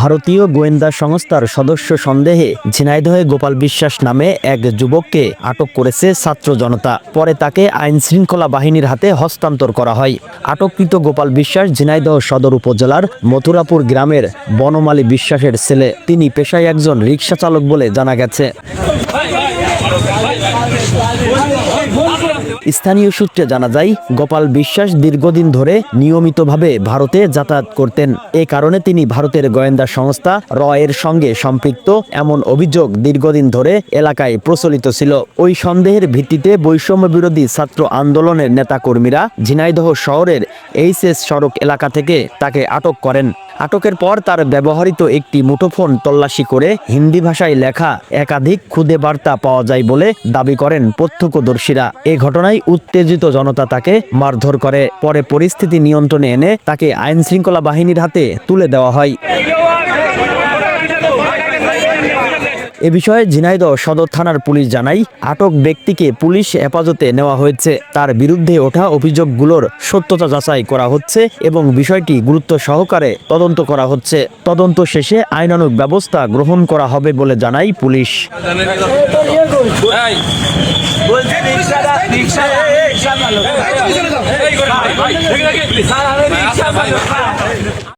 ভারতীয় গোয়েন্দা সংস্থার সদস্য সন্দেহে ঝিনাইদহে গোপাল বিশ্বাস নামে এক যুবককে আটক করেছে ছাত্র জনতা। পরে তাকে আইন শৃঙ্খলা বাহিনীর হাতে হস্তান্তর করা হয়। আটককৃত গোপাল বিশ্বাস ঝিনাইদহ সদর উপজেলার মথুরাপুর গ্রামের বনমালী বিশ্বাসের ছেলে। তিনি পেশায় একজন রিক্সা চালক বলে জানা গেছে। স্থানীয় সূত্রে জানা যায়, গোপাল বিশ্বাস দীর্ঘদিন ধরে নিয়মিতভাবে ভারতে যাতায়াত করতেন। এ কারণে তিনি ভারতের গোয়েন্দা সংস্থা র এর সঙ্গে সম্পৃক্ত এমন অভিযোগ দীর্ঘদিন ধরে এলাকায় প্রচলিত ছিল। ওই সন্দেহের ভিত্তিতে বৈষম্য বিরোধী ছাত্র আন্দোলনের নেতাকর্মীরা ঝিনাইদহ শহরের এইচ এস সড়ক এলাকা থেকে তাকে আটক করেন। আটকের পর তার ব্যবহৃত একটি মুঠোফোন তল্লাশি করে হিন্দি ভাষায় লেখা একাধিক ক্ষুদে বার্তা পাওয়া যায় বলে দাবি করেন প্রত্যক্ষদর্শীরা। এ ঘটনায় উত্তেজিত জনতা তাকে মারধর করে। পরে পরিস্থিতি নিয়ন্ত্রণে এনে তাকে আইন শৃঙ্খলা বাহিনীর হাতে তুলে দেওয়া হয়। এ বিষয়ে ঝিনাইদহ সদর থানার পুলিশ জানাই আটক ব্যক্তিকে পুলিশ হেফাজতে নেওয়া হয়েছে তার বিরুদ্ধে ওঠা অভিযোগগুলোর সত্যতা যাচাই করা হচ্ছে এবং বিষয়টি গুরুত্ব সহকারে তদন্ত করা হচ্ছে তদন্ত শেষে আইনানুগ ব্যবস্থা গ্রহণ করা হবে বলে জানাই পুলিশ রিক্সা